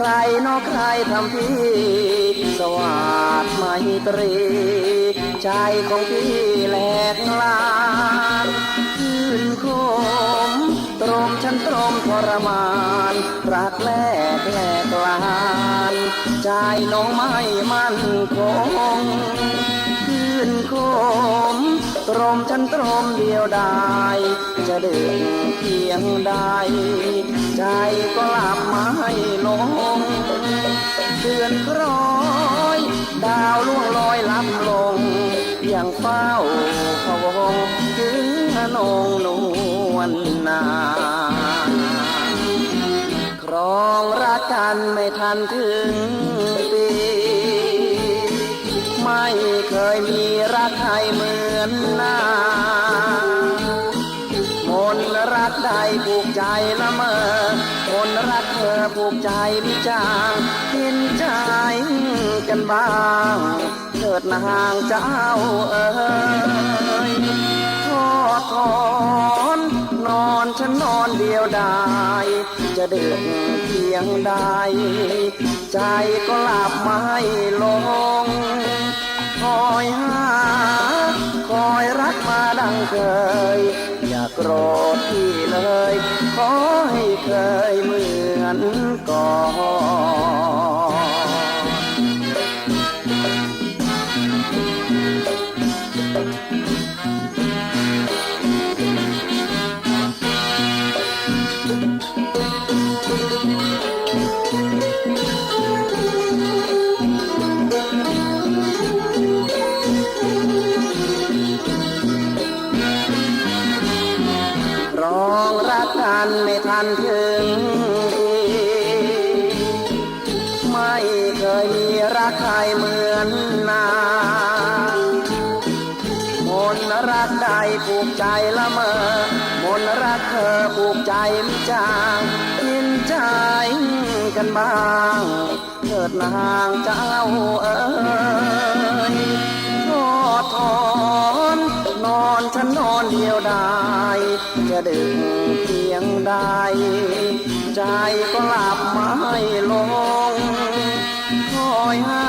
ใครนอกใครทำพี่สวัสดไมตรี ใจของพี่แหลกลานชื่นคมตรมฉันตรมทรมานรักแลกแลกลานใจน้องไม่มั่นคงชื่นคม ตรมฉันตรมเดียวดายจะเดินเพียงใด ใจก็หลับไม่ลงเดือนคล้อยดาวล่วงลอยลับลงอย่างเฝ้าพะวงถึงนงนวลนาครองรักกันไม่ทันถึง ไม่เคยมีรักใครเหมือนน้ามนรักใดผูกใจละเมอมนรักเธอผูกใจวิจางเห็นใจกันบ้างเถิดนางเจ้าเอ๋ยทอดถอนนอนฉันนอนเดียวดายจะเดินเพียงใด ใจก็หลับไม่ลงางเคย อย่าโกรธพี่เลย ขอให้เคยเหมือนก่อน องรันไม่ทันถึงทีไม่เคยมีรักใครเหมือนนามนรักใดผูกใจละเมอมนรักเธอผูกใจมิจางยินใจกันบ้างเถิดนางเจ้าเอ๋ยทอดถอนนอนฉันนอนเดียวดาย ดึงเพียงใด ใจก็หลับไม่ลงคอยหา